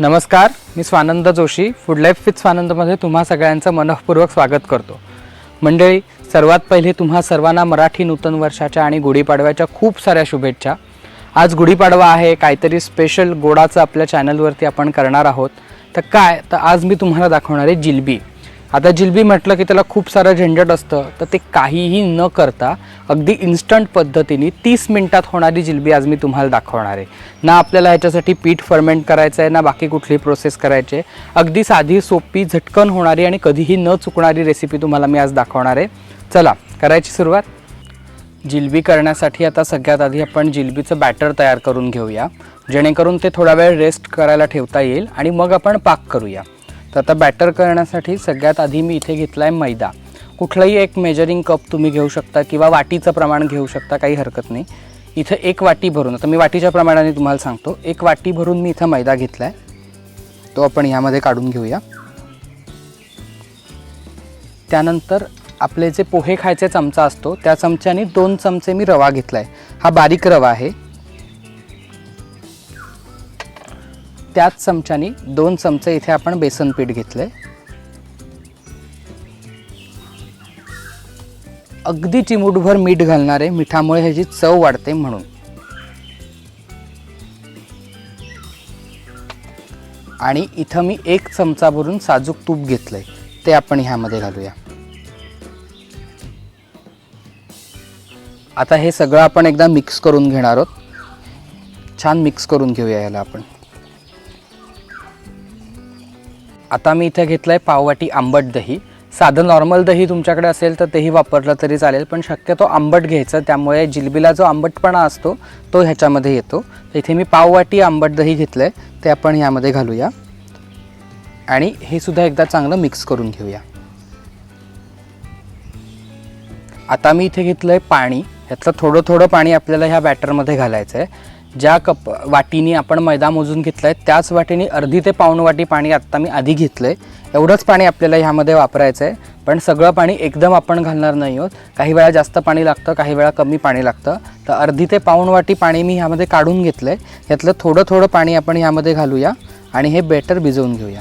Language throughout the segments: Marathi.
नमस्कार मी Swanand Joshi. Food life with स्वानंदमध्ये तुम्हा सगळ्यांचं मनःपूर्वक स्वागत करतो. मंडळी सर्वात पहिले तुम्हा सर्वांना मराठी नूतन वर्षाच्या आणि गुढीपाडव्याच्या खूप साऱ्या शुभेच्छा. आज गुढीपाडवा आहे काहीतरी स्पेशल गोडाचं आपल्या चॅनलवरती आपण करणार आहोत. तर काय? तर आज मी तुम्हाला दाखवणार आहे जिलबी. आता जिलबी म्हटलं की त्याला खूप सारं झंझट असतं तर ते काहीही न करता अगदी इन्स्टंट पद्धतीने तीस मिनिटात होणारी जिलबी आज मी तुम्हाला दाखवणार आहे. ना आपल्याला ह्याच्यासाठी पीठ फर्मेंट करायचं आहे ना बाकी कुठली प्रोसेस करायची आहे. अगदी साधी सोपी झटकन होणारी आणि कधीही न चुकणारी रेसिपी तुम्हाला मी आज दाखवणार आहे. चला करायची सुरुवात. जिलबी करण्यासाठी आता सगळ्यात आधी आपण जिलबीचं बॅटर तयार करून घेऊया. जेणेकरून ते थोडा वेळ रेस्ट करायला ठेवता येईल आणि मग आपण पाक करूया. तर आता बॅटर करण्यासाठी सगळ्यात आधी मी इथे घेतला आहे मैदा. कुठलाही एक मेजरिंग कप तुम्ही घेऊ शकता किंवा वाटीचं प्रमाण घेऊ शकता काही हरकत नाही. इथं एक वाटी भरून आता मी वाटीच्या प्रमाणाने तुम्हाला सांगतो एक वाटी भरून मी इथं मैदा घेतला आहे तो आपण यामध्ये काढून घेऊया. त्यानंतर आपले जे पोहे खायचे चमचा असतो त्या चमच्याने दोन चमचे मी रवा घेतला आहे हा बारीक रवा आहे. त्याच चमच्याने दोन चमचे इथे आपण बेसन पीठ आहे अगदी चिमूटभर मीठ घालणार आहे मिठामुळे ह्याची चव वाढते म्हणून. आणि इथं मी एक चमचा भरून साजूक तूप घेतलंय. ते आपण ह्यामध्ये घालूया. आता हे सगळं आपण एकदा मिक्स करून घेणार आहोत. छान मिक्स करून घेऊया याला आपण. आता मी इथे घेतलं आहे पाववाटी आंबट दही. साधं नॉर्मल दही तुमच्याकडे असेल तर तेही वापरलं तरी चालेल पण शक्यतो आंबट घ्यायचं. त्यामुळे जिलबीला जो आंबटपणा असतो तो ह्याच्यामध्ये येतो. तर इथे मी पाववाटी आंबट दही घेतलं आहे ते आपण ह्यामध्ये घालूया. आणि हे सुद्धा एकदा चांगलं मिक्स करून घेऊया. आता मी इथे घेतलं आहे पाणी. ह्यातलं थोडं थोडं पाणी आपल्याला ह्या बॅटरमध्ये घालायचं आहे ज्या कप वाटीने आपण मैदा मोजून घेतलं आहे त्याच वाटीने अर्धी ते पाऊण वाटी पाणी आत्ता मी आधी घेतलं आहे एवढंच पाणी आपल्याला ह्यामध्ये वापरायचं आहे पण सगळं पाणी एकदम आपण घालणार नाही आहोत. काही वेळा जास्त पाणी लागतं काही वेळा कमी पाणी लागतं. तर अर्धी ते पाऊण वाटी पाणी मी ह्यामध्ये काढून घेतलं आहे ह्यातलं थोडं थोडं पाणी आपण ह्यामध्ये घालूया आणि हे बेटर भिजवून घेऊया.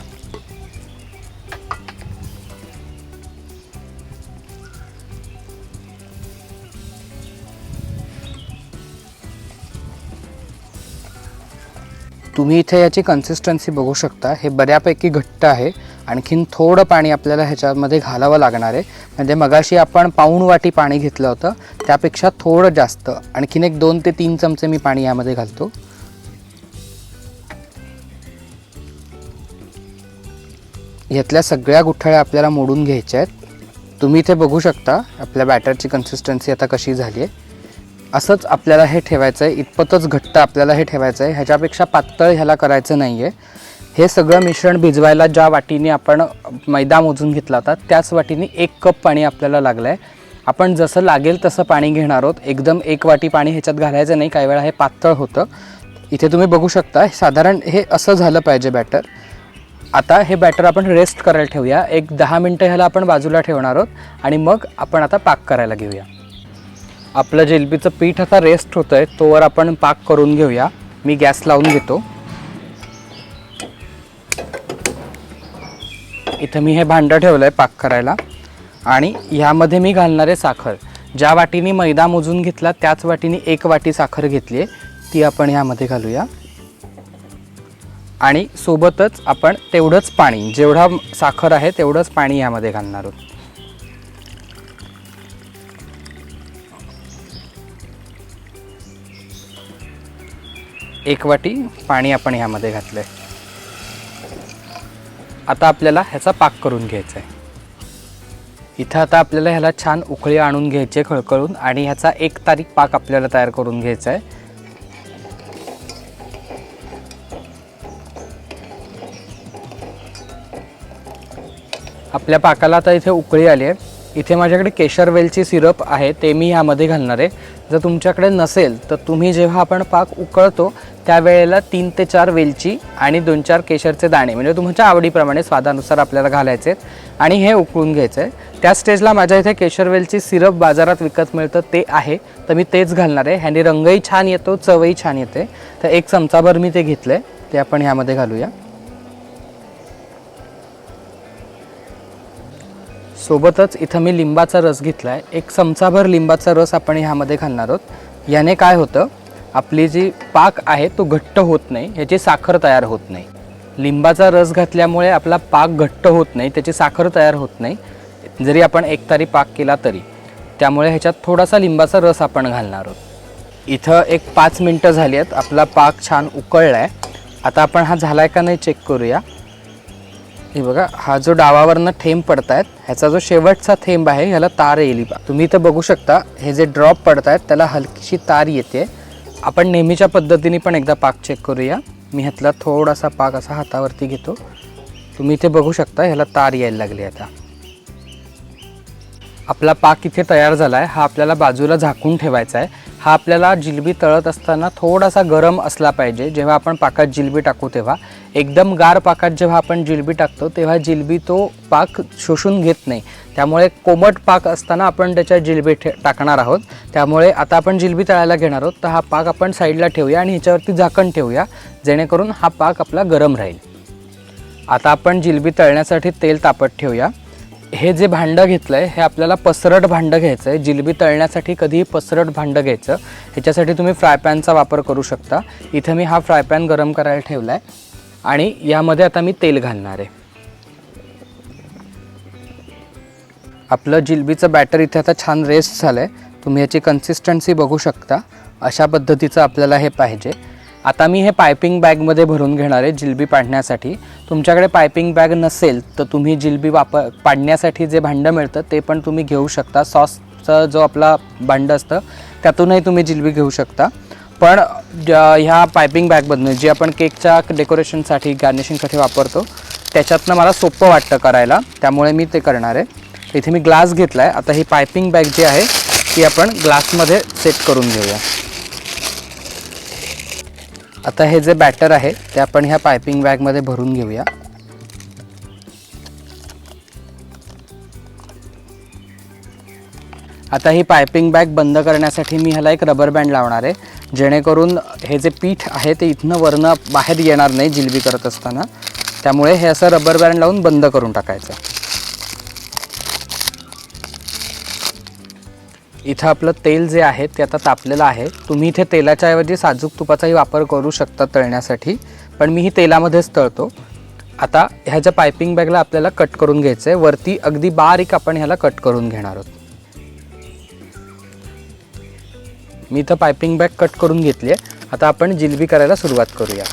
तुम्ही इथे याची कन्सिस्टन्सी बघू शकता. हे बऱ्यापैकी घट्ट आहे. आणखीन थोडं पाणी आपल्याला ह्याच्यामध्ये घालावं लागणार आहे. म्हणजे मगाशी आपण पाऊण वाटी पाणी घेतलं होतं. त्यापेक्षा थोडं जास्त. आणखीन एक दोन ते तीन चमचे मी पाणी यामध्ये घालतो. यातल्या सगळ्या गुठळ्या आपल्याला मोडून घ्यायच्या आहेत. तुम्ही इथे बघू शकता. आपल्या बॅटरची कन्सिस्टन्सी आता कशी झाली आहे. असंच आपल्याला हे ठेवायचं आहे इतपतच घट्ट आपल्याला हे ठेवायचं आहे ह्याच्यापेक्षा पातळ ह्याला करायचं नाही आहे हे सगळं मिश्रण भिजवायला ज्या वाटीने आपण मैदा मोजून घेतला होता त्याच वाटीने एक कप पाणी आपल्याला लागलं आहे आपण जसं लागेल तसं पाणी घेणार आहोत. एकदम एक वाटी पाणी ह्याच्यात घालायचं नाही काही वेळा हे पातळ होतं. इथे तुम्ही बघू शकता साधारण हे असं झालं पाहिजे बॅटर आता हे बॅटर आपण रेस्ट करायला ठेवूया. एक दहा मिनटं ह्याला आपण बाजूला ठेवणार आहोत आणि मग आपण आता पाक करायला घेऊया. आपलं जिलबीचं पीठ आता रेस्ट होतं आहे तोवर आपण पाक करून घेऊया. मी गॅस लावून घेतो. इथं मी हे भांडं ठेवलं आहे पाक करायला. आणि ह्यामध्ये मी घालणार आहे साखर. ज्या वाटीने मैदा मोजून घेतला त्याच वाटीने एक वाटी साखर घेतली आहे ती आपण ह्यामध्ये घालूया. आणि सोबतच आपण तेवढंच पाणी जेवढा साखर आहे तेवढंच पाणी यामध्ये घालणार आहोत. एक वाटी पाणी आपण ह्यामध्ये घातलं आहे आता आपल्याला ह्याचा पाक करून घ्यायचा आहे इथं आता आपल्याला ह्याला छान उकळी आणून घ्यायची आहे खळखळून आणि ह्याचा एक तारीख पाक आपल्याला तयार करून घ्यायचा आहे आपल्या पाकाला आता इथे उकळी आली आहे इथे माझ्याकडे केशर वेलची सिरप आहे ते मी ह्यामध्ये घालणार. आहे जर तुमच्याकडे नसेल तर तुम्ही जेव्हा आपण पाक उकळतो त्यावेळेला तीन ते चार वेलची आणि दोन चार केशरचे दाणे म्हणजे तुमच्या आवडीप्रमाणे स्वादानुसार आपल्याला घालायचे आणि हे उकळून घ्यायचं आहे त्या स्टेजला माझ्या इथे केशर वेलची सिरप बाजारात विकत मिळतं ते आहे. तर मी तेच घालणार आहे. ह्याने रंगही छान येतो चवही छान येते. तर एक चमचाभर मी ते घेतलं आहे ते आपण ह्यामध्ये घालूया. सोबतच इथं मी लिंबाचा रस घेतला आहे एक चमचाभर लिंबाचा रस आपण ह्यामध्ये घालणार आहोत. याने काय होतं? आपली जी पाक आहे तो घट्ट होत नाही ह्याची साखर तयार होत नाही. लिंबाचा रस घातल्यामुळे आपला पाक घट्ट होत नाही त्याची साखर तयार होत नाही जरी आपण एक तारी पाक केला तरी. त्यामुळे ह्याच्यात थोडासा लिंबाचा रस आपण घालणार आहोत. इथं एक पाच मिनटं झाली आहेत आपला पाक छान उकळला आहे आता आपण हा झाला आहे का नाही चेक करूया. हे बघा हा जो डावावरनं थेंब पडतायत ह्याचा जो शेवटचा थेंब आहे ह्याला तार येईल. बा तुम्ही इथं बघू शकता हे जे ड्रॉप पडत आहेत त्याला हलकीशी तार येते. आपण नेहमीच्या पद्धतीने पण एकदा पाक चेक करूया. मी ह्यातला थोडासा पाक असा हातावरती घेतो. तुम्ही इथे बघू शकता ह्याला तार यायला लागली आता. आपला पाक इथे तयार झाला आहे हा आपल्याला बाजूला झाकून ठेवायचा आहे. हा आपल्याला जिलबी तळत असताना थोडासा गरम असला पाहिजे. जेव्हा आपण पाकात जिलबी टाकू तेव्हा. एकदम गार पाकात जेव्हा आपण जिलबी टाकतो तेव्हा जिलबी तो पाक शोषून घेत नाही. त्यामुळे कोमट पाक असताना आपण त्याच्या जिलबी ठे टाकणार आहोत. त्यामुळे आता आपण जिलबी तळायला घेणार आहोत. तर हा पाक आपण साईडला ठेवूया आणि ह्याच्यावरती झाकण ठेवूया. जेणेकरून हा पाक आपला गरम राहील. आता आपण जिलबी तळण्यासाठी तेल तापत ठेवूया. हे जे भांडं घेतलं आहे हे आपल्याला पसरट भांडं घ्यायचं आहे जिलबी तळण्यासाठी कधीही पसरट भांडं घ्यायचं. ह्याच्यासाठी तुम्ही फ्राय पॅनचा वापर करू शकता. इथं मी हा फ्राय पॅन गरम करायला ठेवला आहे आणि यामध्ये आता मी तेल घालणार आहे. आपलं जिलबीचं बॅटर इथे आता छान रेस्ट झालं आहे तुम्ही याची कन्सिस्टन्सी बघू शकता. अशा पद्धतीचं आपल्याला हे पाहिजे. आता मी हे पायपिंग बॅगमध्ये भरून घेणार आहे जिलबी पाडण्यासाठी. तुमच्याकडे पायपिंग बॅग नसेल तर तुम्ही जिलबी वापर पाडण्यासाठी जे भांडं मिळतं ते पण तुम्ही घेऊ शकता. सॉसचा जो आपला भांडं असतं त्यातूनही तुम्ही जिलबी घेऊ शकता. पण ह्या पायपिंग बॅगमधनं जी आपण केकच्या डेकोरेशनसाठी गार्निशिंगसाठी वापरतो त्याच्यातनं मला सोपं वाटतं करायला. त्यामुळे मी ते करणार आहे. इथे मी ग्लास घेतला आहे आता ही पायपिंग बॅग जी आहे ती आपण ग्लासमध्ये सेट करून घेऊया. आता हे जे बॅटर आहे ते आपण ह्या पायपिंग बॅगमध्ये भरून घेऊया. आता ही पायपिंग बॅग बंद करण्यासाठी मी ह्याला एक रबर बँड लावणार आहे जेणेकरून हे जे पीठ आहे ते इथनं वरनं बाहेर येणार नाही जिलबी करत असताना. त्यामुळे हे असं रबर बँड लावून बंद करून टाकायचं. इथं आपलं तेल जे आहे ते आता तापलेलं आहे. तुम्ही इथे तेलाच्या ऐवजी साजूक तुपाचाही वापर करू शकता तळण्यासाठी पण मी ही तेलामध्येच तळतो. आता ह्या ज्या पायपिंग बॅगला आपल्याला कट करून घ्यायचं आहे वरती अगदी बारीक आपण ह्याला कट करून घेणार आहोत. मी इथं पायपिंग बॅग कट करून घेतली आहे. आता आपण जिलबी करायला सुरुवात करूया.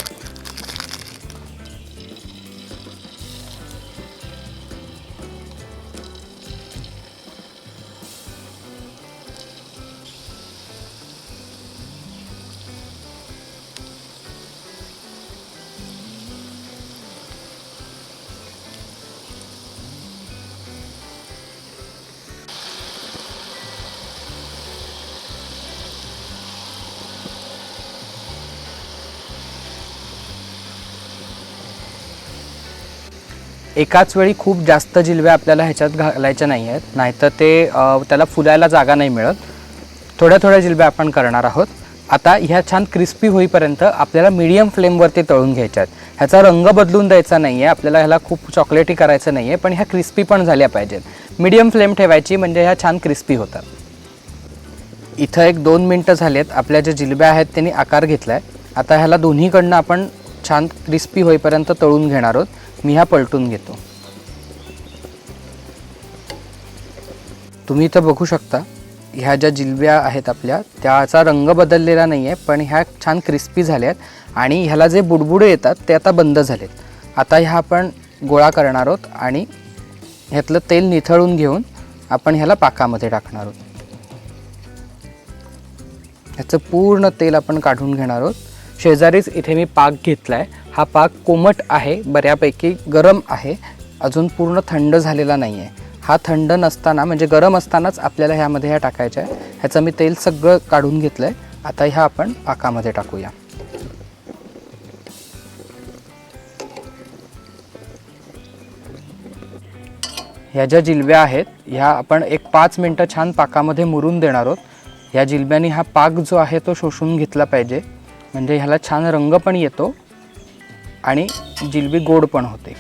एकाच वेळी खूप जास्त जिलब्या आपल्याला ह्याच्यात घालायच्या नाही आहेत. नाहीतर ते त्याला फुलायला जागा नाही मिळत. थोड्या थोड्या जिलब्या आपण करणार आहोत. आता ह्या छान क्रिस्पी होईपर्यंत आपल्याला मीडियम फ्लेमवरती तळून घ्यायच्या आहेत. ह्याचा रंग बदलून द्यायचा नाही आहे. आपल्याला ह्याला खूप चॉकलेटी करायचं नाही आहे. पण ह्या क्रिस्पी पण झाल्या पाहिजेत. मीडियम फ्लेम ठेवायची म्हणजे ह्या छान क्रिस्पी होतात. इथं एक दोन मिनटं झालेत. आपल्या ज्या जिलब्या आहेत त्यांनी आकार घेतला आहे आता ह्याला दोन्हीकडनं आपण छान क्रिस्पी होईपर्यंत तळून घेणार आहोत. मी ह्या पलटून घेतो. तुम्ही इथं बघू शकता ह्या ज्या जिलब्या आहेत आपल्या त्याचा रंग बदललेला नाही आहे पण ह्या छान क्रिस्पी झाल्या आहेत आणि ह्याला जे बुडबुडे येतात ते आता बंद झालेत. आता ह्या आपण गोळा करणार आहोत आणि ह्यातलं तेल निथळून घेऊन आपण ह्याला पाकामध्ये टाकणार आहोत. ह्याचं पूर्ण तेल आपण काढून घेणार आहोत. शेजारीच इथे मी पाक घेतला आहे हा पाक कोमट आहे बऱ्यापैकी गरम आहे. अजून पूर्ण थंड झालेला नाही आहे हा थंड नसताना म्हणजे गरम असतानाच आपल्याला ह्यामध्ये ह्या टाकायच्या आहे. ह्याचं मी तेल सगळं काढून घेतलं आहे आता ह्या आपण पाकामध्ये टाकूया. ह्या ज्या जिलब्या आहेत ह्या आपण एक पाच मिनटं छान पाकामध्ये मुरून देणार आहोत. ह्या जिलब्याने हा पाक जो आहे तो शोषून घेतला पाहिजे. म्हणजे ह्याला छान रंग पण येतो आणि जिलबी गोड पण होते.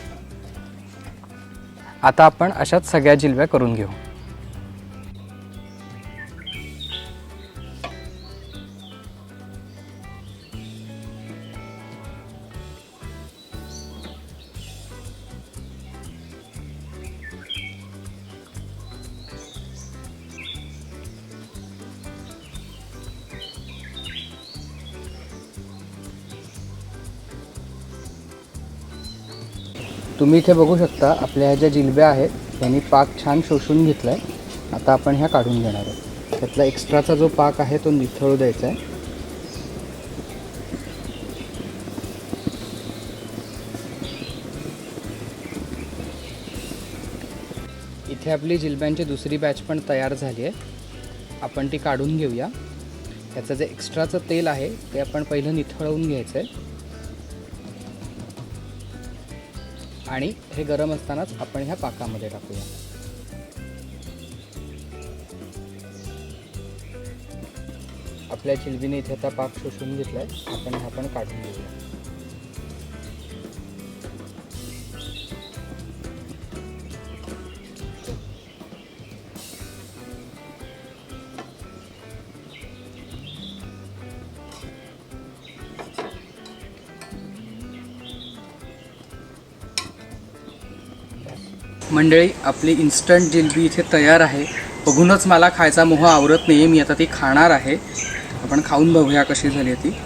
आता आपण अशाच सगळ्या जिलब्या करून घेऊ. तुम्ही इथे बघू शकता आपल्या ह्या ज्या जिलब्या आहेत त्यांनी पाक छान शोषून घेतला आहे आता आपण ह्या काढून घेणार आहोत. त्यातला एक्स्ट्राचा जो पाक आहे तो निथळू द्यायचा आहे. इथे आपली जिलब्यांची दुसरी बॅच पण तयार झाली आहे. आपण ती काढून घेऊया. त्याचं जे एक्स्ट्राचं तेल आहे ते आपण पहिलं निथळवून घ्यायचं आहे आणि हे गरम असतानाच आपण ह्या पाकामध्ये टाकूया. आपल्या जिलबीने इथे आता पाक शोषून आहे आपण हा पण काढून घेऊया. मंडळी आपली इन्स्टंट जिलबी इथे तयार आहे. बघूनच मला खायचा मोह आवरत नाही मी आता ती खाणार आहे. आपण खाऊन बघूया कशी झाली आहे ती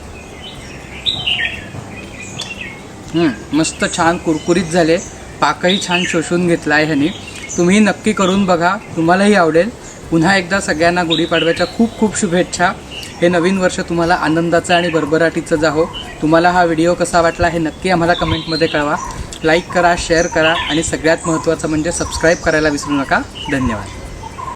मस्त छान कुरकुरीत झाले. पाकही छान शोषून घेतला आहे ह्यानी. तुम्ही नक्की करून बघा. तुम्हालाही आवडेल. पुन्हा एकदा सगळ्यांना गुढीपाडव्याच्या खूप खूप शुभेच्छा. हे नवीन वर्ष तुम्हाला आनंदाचं आणि भरभराटीचं जाहो तुम्हाला हा व्हिडिओ कसा वाटला हे नक्की आम्हाला कमेंटमध्ये कळवा. लाईक करा शेअर करा आणि सगळ्यात महत्त्वाचं म्हणजे सबस्क्राईब करायला विसरू नका. धन्यवाद.